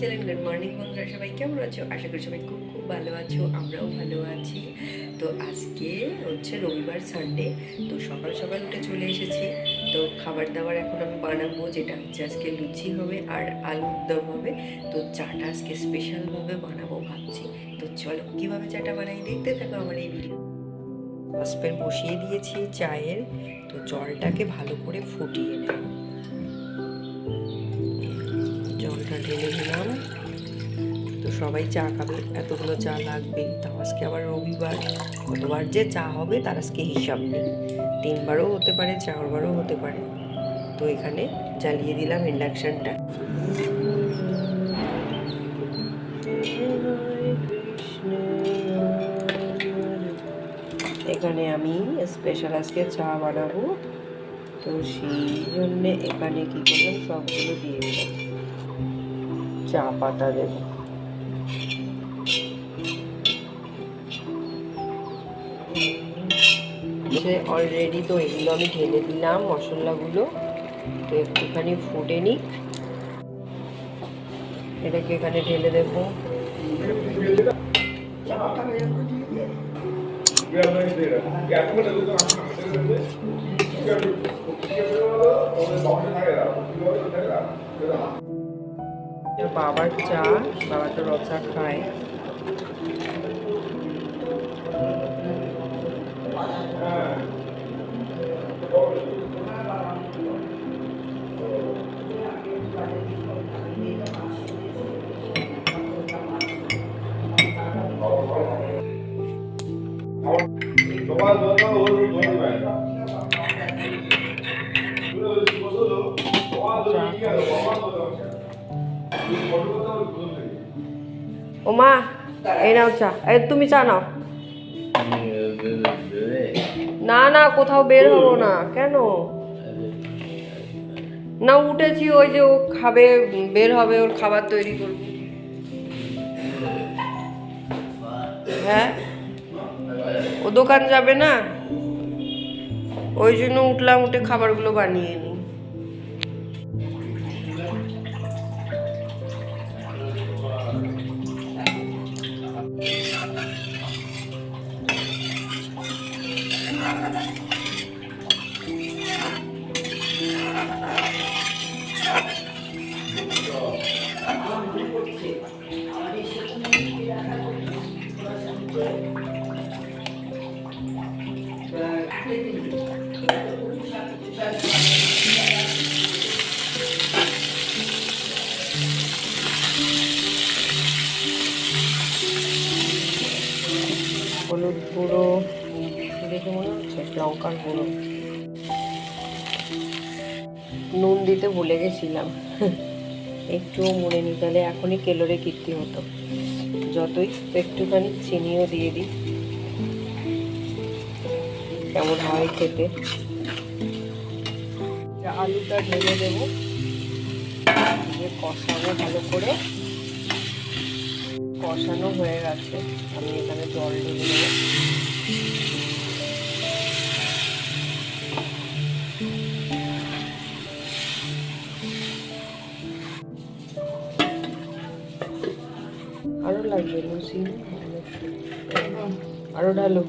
সবাই কেমন আছো? আশা করি সবাই খুব খুব ভালো আছো, আমরাও ভালো আছি। তো আজকে হচ্ছে রবিবার সানডে তো সকাল সকাল উঠে চলে এসেছি। তো খাবার দাবার এখন আমি বানাবো, যেটা হচ্ছে আজকে লুচি হবে আর আলুর দম হবে। তো চাটা আজকে স্পেশালভাবে বানাবো ভাবছি। তো চলো, কীভাবে চাটা বানাই দেখতে থাকো আমার এই ভিডিও সসপ্যান বসিয়ে দিয়েছি চায়ের। তো জলটাকে ভালো করে ফুটিয়ে নেব। জলটা ঢেলে দিলাম। তো সবাই চা খাবে, এতগুলো চা লাগবে তাও আজকে আবার রবিবার কতবার যে চা হবে তার আজকে হিসাব নেই। তিনবারও হতে পারে, চারবারও হতে পারে। তো এখানে জ্বালিয়ে দিলাম ইন্ডাকশানটা। এখানে আমি স্পেশাল আজকে চা বানাবো। তো সেই জন্যে এখানে কী করলাম, সবগুলো দিয়ে দিলাম। চা পাতা দেব অলরেডি তো এগুলো আমি ঢেলে দিলাম মশলাগুলো। তো একটুখানি ফুটে নিই এটাকে এখানে ঢেলে দেবো। এটা বাবার চা বাবা তো রচা খায়। সকাল ও মা এই নাও চা। এই তুমি চা নাও। না না, কোথাও বের হব না। কেন? না, উঠেছি, ওই যে ও খাবে, বের হবে, ওর খাবার তৈরি করব। হ্যাঁ? ও দোকান যাবে না? ওই জন্য উঠলাম, উঠে খাবারগুলো বানিয়ে নিই লঙ্কার গুঁড়ো নুন দিতে ভুলে গেছিলাম। একটুও মনে নি, তাহলে এখনই কেলোরে কীর্তি হতো। যতই একটুখানি চিনিও দিয়ে দিই। কেমন হয় খেতে? আলুটা ঢেলে দেবো। দিয়ে কষানো ভালো করে। কষানো হয়ে গেছে। আমি এখানে জল ঢেলে দেবো। আরও লাগবে লুচি ঢালো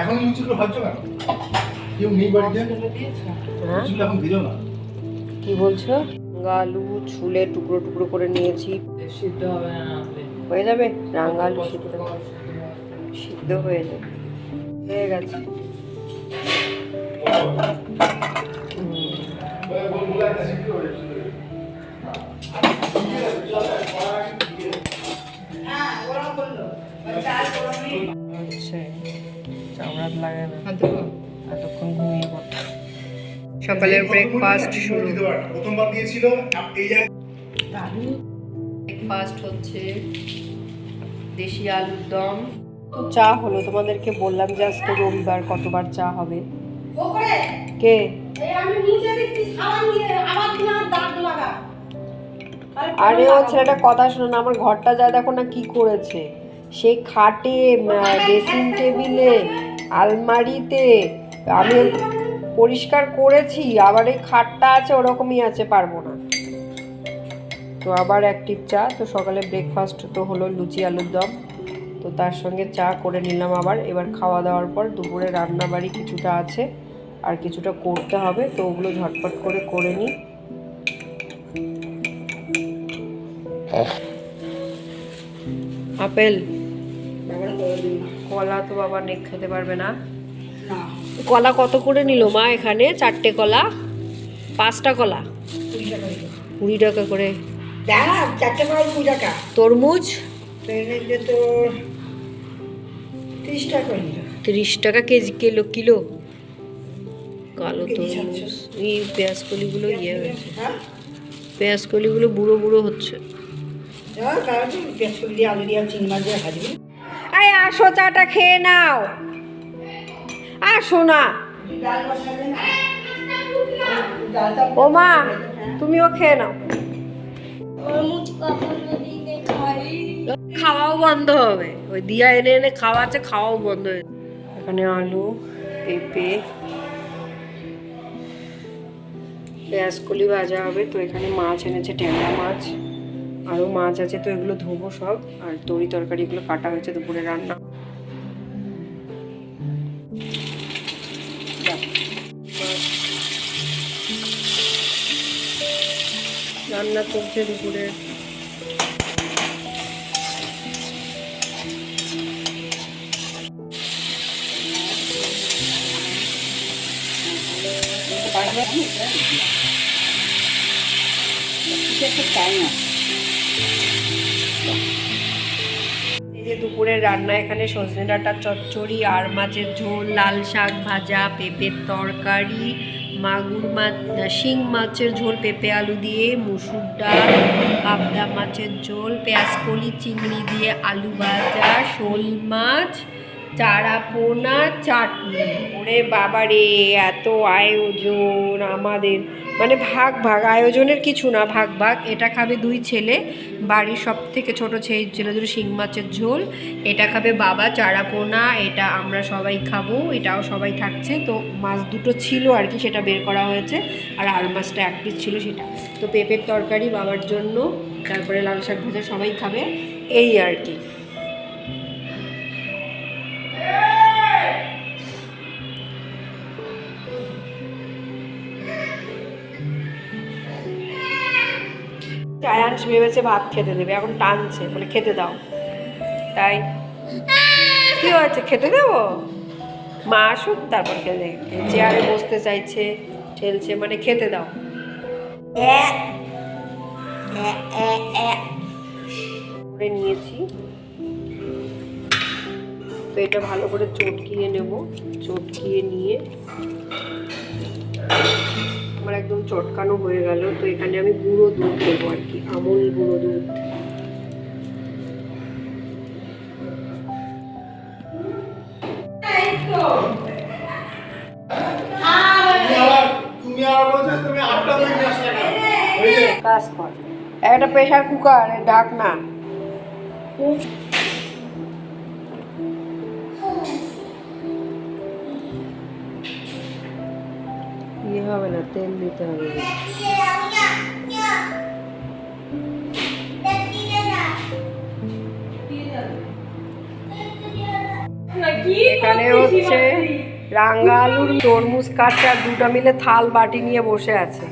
এখন লুচিগুলো ভাবছ না কেউ নেই বাড়িতে? হ্যাঁ? লুচিগুলো এখন দিল না? কি বলছো? আলু ছুলে টুকরো টুকরো করে নিয়েছি। সিদ্ধ হবে না হয়ে যাবে? রাঙা আলু সিদ্ধ সিদ্ধ হয়ে যাবে। হয়ে গেছে। সকালের ব্রেকফাস্ট শুরু। প্রথমবার দিয়েছিল ব্রেকফাস্ট হচ্ছে দেশি আলুর দম। তো চা হলো তোমাদেরকে বললাম যে আজকে রবিবার কতবার চা হবে? কে? আরে ও ছেলেটা কথা শোনো না আমার ঘরটা যা দেখো না কি করেছে। সেই খাটে ড্রেসিং টেবিলে আলমারিতে। আমি পরিষ্কার করেছি আবার এই খাটটা আছে ওরকমই আছে পারব না। তো আবার অ্যাক্টিভ চা তো সকালে ব্রেকফাস্ট তো হলো লুচি আলুর দম। তো তার সঙ্গে চা করে নিলাম আবার। এবার খাওয়া দাওয়ার পর দুপুরে রান্না বাড়ি কিছুটা আছে আর কিছুটা করতে হবে তো ওগুলো ঝটপট করে করে নিই। আপেল? কলা তো বাবা নেক খেতে পারবে না। কলা কত করে নিল মা এখানে? চারটে কলা? পাঁচটা কলা? কুড়ি টাকা করে। তরমুজ? তো তিরিশ টাকা তিরিশ টাকা কেজি কিলো কিলো? কালো তরমুজ। এই পেঁয়াজ কলিগুলো ইয়ে হয়েছে। হ্যাঁ? পেঁয়াজ কলিগুলো বুড়ো বুড়ো হচ্ছে। তো আসো চাটা খেয়ে নাও। আসো না। ও মা তুমিও খেয়ে নাও। খাওয়াও বন্ধ হবে। ওই দিয়া এনে এনে খাওয়াচ্ছে খাওয়াও বন্ধ হয়ে এখানে আলু, পেঁপে পেঁয়াজ কলি ভাজা হবে। তো এখানে মাছ এনেছে, ট্যাংরা মাছ। আরও মাছ আছে, তো এগুলো ধোবো সব। আর তরি তরকারি এগুলো কাটা হয়েছে দুপুরে রান্না। দুপুরের রান্না, এখানে সজনে ডাঁটার চচ্চড়ি, আর মাছের ঝোল, লাল শাক ভাজা, পেঁপের তরকারি, মাগুর মাছ, শিং মাছের ঝোল, পেঁপে আলু দিয়ে, মুসুর ডাল, পাবদা মাছের ঝোল, পেঁয়াজ কলি, চিংড়ি দিয়ে আলু ভাজা, শোল মাছ চারা পোনা চাটনি। ওরে বাবা রে এত আয়োজন আমাদের। মানে ভাগ ভাগ, আয়োজনের কিছু না, ভাগ ভাগ। এটা খাবে দুই ছেলে, বাড়ির সব থেকে ছোটো ছেলে ছেলে দুটো শিং মাছের ঝোল। এটা খাবে বাবা চারা পোনা এটা আমরা সবাই খাব, এটাও সবাই থাকছে। তো মাছ দুটো ছিল আর কি, সেটা বের করা হয়েছে। আর আল মাছটা এক পিস ছিল সেটা। তো পেঁপের তরকারি বাবার জন্য, তারপরে লাল শাক ভাজা সবাই খাবে। এই আর কি। আয়াংশ ভেবেছে ভাত খেতে দেবে, এখন টানছে, বলে খেতে দাও। তাই কি হয়েছে, খেতে দেবো? মা আসুক, তারপর খেতে চেয়ারে বসতে চাইছে, ঠেলছে মানে খেতে দাও। করে নিয়েছি। তো এটা ভালো করে চটকিয়ে নেব। চটকিয়ে নিয়ে আমার একদম চটকানো হয়ে গেল তো এখানে আমি গুঁড়ো দুধ দেবো আর কি আমুল গুঁড়ো দুধ। একটা প্রেশার কুকার ডাক না। হবে না তেল দিতে হবে। এখানে হচ্ছে রাঙ্গা আলুর তরমুজ কাটছে দুটা দুটো মিলে থাল বাটি নিয়ে বসে আছে।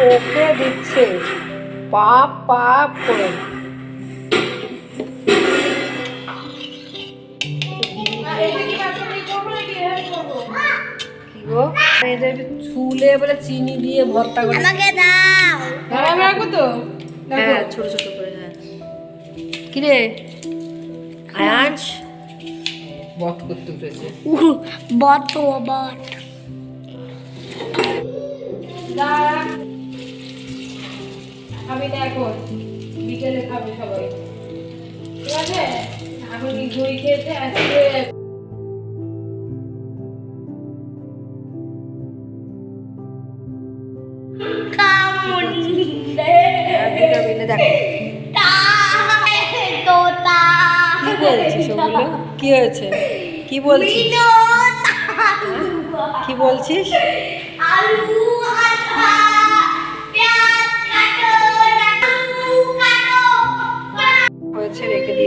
বকে দিচ্ছে। পাপ পাপ করে। ছুলে বলে চিনি দিয়ে ভর্তা করে রাখব তো হ্যাঁ ছোট ছোট করে হ্যাঁ কিরে? করতে বট খাবি না এখন বিকেলে খাবে সবাই। ঠিক আছে? এখন ঘুরি খেয়েছে? আজকে কি হয়েছে? কি বলছিস? কি বলছিস? আলু।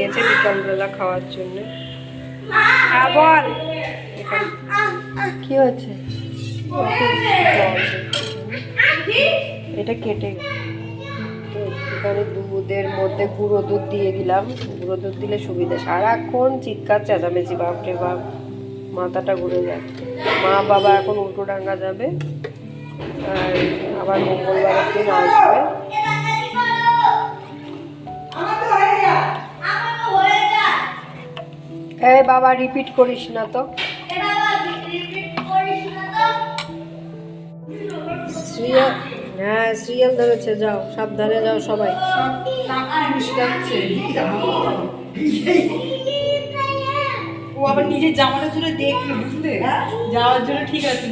দিয়েছে বিকালবেলা খাওয়ার জন্য। হ্যাঁ বল। কি হয়েছে? এটা কেটে তো এখানে দুধের মধ্যে গুঁড়ো দুধ দিয়ে দিলাম। গুঁড়ো দুধ দিলে সুবিধা। সারাক্ষণ চিৎকার চেঁচামেচি বাপরে বাপ। মাথাটা ঘুরে যায় মা বাবা এখন উল্টো ডাঙ্গা যাবে। আর আবার মঙ্গলবার দিন আসবে। এই বাবা রিপিট করিস না তো। সিরিয়াল হ্যাঁ সিরিয়াল ধরেছে যাও সাবধানে যাও সবাই। ও আবার নিজের জামাটা বুঝলে? যাওয়ার জন্য ঠিক আছে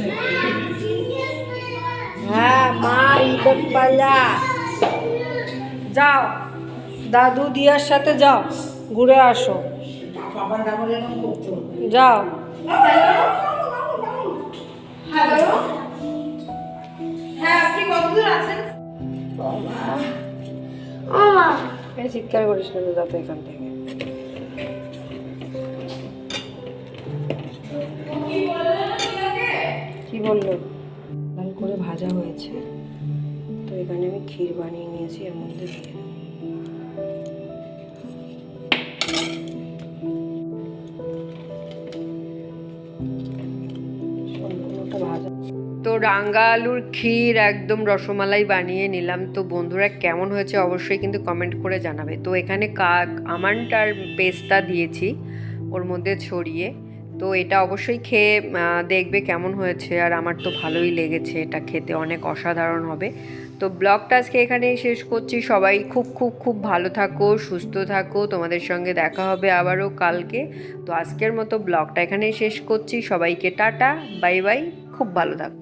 হ্যাঁ মা যাও দাদু দিয়ার সাথে যাও ঘুরে আসো। যাও। হ্যাঁ চিৎকার করিস না তো যাতে এখান থেকে। কি বলল লাল করে ভাজা হয়েছে। তো এখানে আমি ক্ষীর বানিয়ে নিয়েছি এর মধ্যে দিয়ে তো রাঙ্গা আলুর ক্ষীর একদম রসমালাই বানিয়ে নিলাম। তো বন্ধুরা, কেমন হয়েছে অবশ্যই কিন্তু কমেন্ট করে জানাবে। তো এখানে কাক আমান্ড আর পেস্তা দিয়েছি ওর মধ্যে ছড়িয়ে। তো এটা অবশ্যই খেয়ে দেখবে কেমন হয়েছে আর আমার তো ভালোই লেগেছে এটা খেতে, অনেক অসাধারণ হবে। তো ব্লগটা আজকে এখানেই শেষ করছি। সবাই খুব খুব খুব ভালো থাকো, সুস্থ থাকো। তোমাদের সঙ্গে দেখা হবে আবারও কালকে। তো আজকের মতো ব্লগটা এখানেই শেষ করছি। সবাইকে টাটা, বাই বাই, খুব ভালো থাকো।